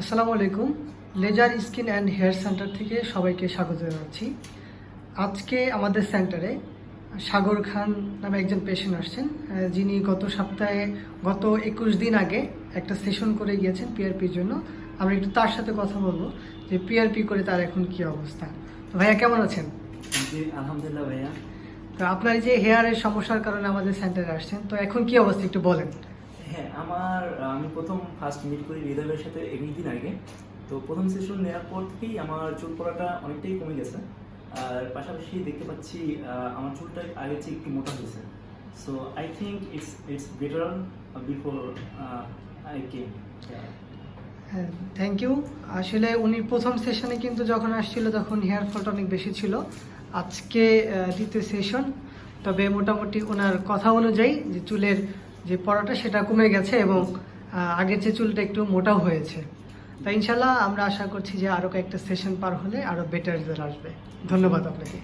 আসসালামু আলাইকুম। Laser skin and hair centre থেকে সবাইকে স্বাগত জানাচ্ছি। আজকে আমাদের সেন্টারে সাগর খান নামে একজন পেশেন্ট আসছেন যিনি গত সপ্তাহে গত একুশ দিন আগে একটা সেশন করে গিয়েছেন পিআরপির জন্য। আমরা একটু তার সাথে কথা বলব যে পিআরপি করে তার এখন কি অবস্থা। তো ভাইয়া কেমন আছেন? জি আলহামদুলিল্লাহ ভাইয়া। তো আপনার এই যে হেয়ারের সমস্যার কারণে আমাদের সেন্টারে আসছেন তো এখন কি অবস্থা একটু বলেন। হ্যাঁ আমার, আমি প্রথম ফার্স্ট মিট করি হৃদয়ের সাথে একুশ দিন আগে। তো প্রথম সেশন নেওয়ার পর থেকেই আমার চুল পড়াটা অনেকটাই কমে গেছে। আর পাশাপাশি দেখতে পাচ্ছি আমার চুলটা আগের চেয়ে একটু মোটা হয়েছে। So I think it's it's better before I came হ্যাঁ থ্যাংক ইউ আসলে উনি প্রথম সেশনে কিন্তু যখন আসছিল তখন হেয়ার ফলটা অনেক বেশি ছিল। আজকে দ্বিতীয় সেশন তবে মোটামুটি ওনার কথা অনুযায়ী যে চুলের যে পড়াটা সেটা কমে গেছে এবং আগের যে চুলটা একটু মোটাও হয়েছে। তা ইনশাল্লাহ আমরা আশা করছি যে আরও কয়েকটা সেশন পার হলে আরও বেটার রেজাল্ট আসবে। ধন্যবাদ আপনাকে।